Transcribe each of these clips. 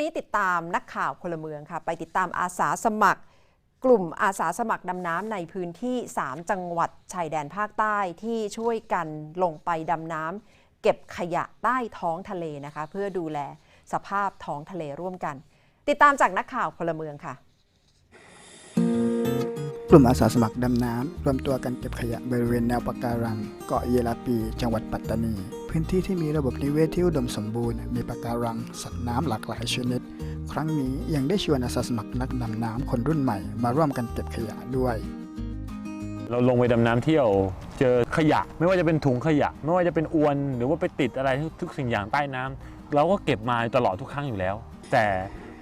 นี้ติดตามนักข่าวพลเมืองค่ะ ไปติดตามอาสาสมัคร กลุ่มอาสาสมัครดำน้ำในพื้นที่ 3 จังหวัดชายแดนภาคใต้ที่ช่วยกันลงไปดำน้ำเก็บขยะใต้ท้องทะเลนะคะ เพื่อดูแลสภาพท้องทะเลร่วมกัน ติดตามจากนักข่าวพลเมืองค่ะ กลุ่มอาสาสมัครดำน้ำรวมตัวกันเก็บขยะบริเวณแนวปะการัง เกาะเยลาปี จังหวัดปัตตานี พื้นที่ที่มีระบบนิเวศที่อุดมสมบูรณ์ มีปะการัง สัตว์น้ำหลากหลายชนิด ครั้งนี้ยังได้ชวนอาสาสมัครนักดำน้ำคนรุ่นใหม่มาร่วมกันเก็บขยะด้วย เราลงไปดำน้ำเที่ยว เจอขยะ ไม่ว่าจะเป็นถุงขยะ ไม่ว่าจะเป็นอวน หรือว่าไปติดอะไรทุกสิ่งอย่างใต้น้ำเราก็เก็บมาตลอดทุกครั้งอยู่แล้ว แต่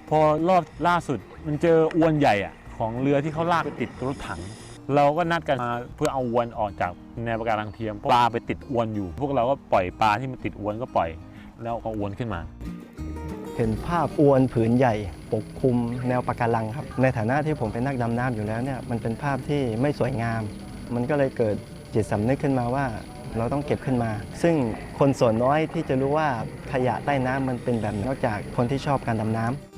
พอรอบล่าสุดมันเจออวนใหญ่อะ ของเรือที่เขาลากไปติดรถถัง เราก็นัดกันมาเพื่อเอาอวนออกจากแนวปะการังเทียมปลาไปติดอวนอยู่ พวกเราก็ปล่อยปลาที่มันติดอวนก็ปล่อย แล้วเอาอวนขึ้นมา เห็นภาพอวนผืนใหญ่ ปกคลุมแนวปะการังครับ ในฐานะที่ผมเป็นนักดำน้ำอยู่แล้วเนี่ยมันเป็นภาพที่ไม่สวยงาม มันก็เลยเกิดจิตสำนึกขึ้นมาว่าเราต้องเก็บขึ้นมา ซึ่งคนส่วนน้อยที่จะรู้ว่าขยะใต้น้ำมันเป็นแบบนอกจากคนที่ชอบการดำน้ำ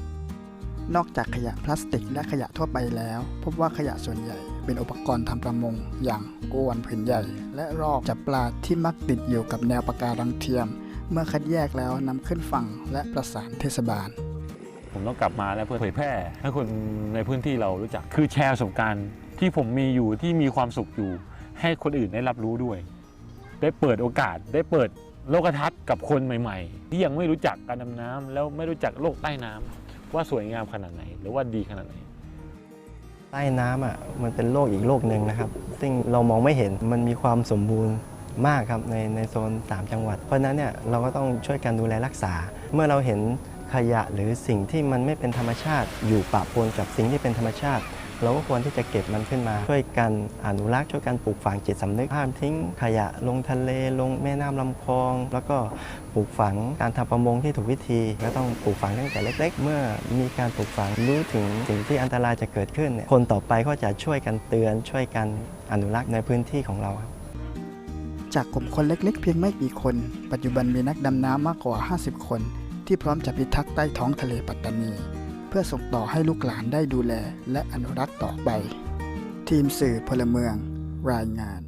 นอกจากขยะพลาสติกและขยะทั่วไปแล้ว พบว่าขยะส่วนใหญ่เป็นอุปกรณ์ทำประมง อย่างอวนผืนใหญ่ และรอกจับปลาที่มักติดอยู่กับแนวปะการังเทียม เมื่อคัดแยกแล้วนำขึ้นฝั่งและประสานเทศบาล ผมต้องกลับมาแล้วเพื่อเผยแพร่ให้คนในพื้นที่เรารู้จักคือแชร์ประสบการณ์ที่ผมมีอยู่ที่มีความสุขอยู่ ให้คนอื่นได้รับรู้ด้วย ได้เปิดโอกาสได้เปิดโลกทัศน์กับคนใหม่ ๆ ที่ยังไม่รู้จักการดำน้ำแล้วไม่รู้จักโลกใต้น้ำ ว่าสวยงามขนาดไหน หรือว่าดีขนาดไหน ใต้น้ำอะมันเป็นโลกอีกโลกหนึ่งนะครับ ซึ่งเรามองไม่เห็นมันมีความสมบูรณ์มากครับในในโซน 3 จังหวัด เพราะฉะนั้นเนี่ยเราก็ต้องช่วยกันดูแลรักษา เมื่อเราเห็นขยะหรือสิ่งที่มันไม่เป็นธรรมชาติ อยู่ปะปนกับสิ่งที่เป็นธรรมชาติ เราก็ควรที่จะเก็บมันขึ้นมา ช่วยกันอนุรักษ์ช่วยกันปลูกฝังจิตสำนึกห้ามทิ้งขยะลงทะเลลงแม่น้ำลำคลอง แล้วก็ปลูกฝังการทำประมงที่ถูกวิธี ก็ต้องปลูกฝังตั้งแต่เล็ก ๆ เมื่อมีการปลูกฝังรู้ถึงสิ่งที่อันตรายจะเกิดขึ้น คนต่อไปก็จะช่วยกันเตือน ช่วยกันอนุรักษ์ในพื้นที่ของเราครับจากกลุ่มคนเล็กๆ เพียงไม่กี่คน ปัจจุบันมีนักดำน้ำมากกว่า 50 คน ที่พร้อมจะพิทักษ์ใต้ท้องทะเลปัตตานี เพื่อส่งต่อให้ลูกหลานได้ดูแลและอนุรักษ์ต่อไป ทีมสื่อพลเมืองรายงาน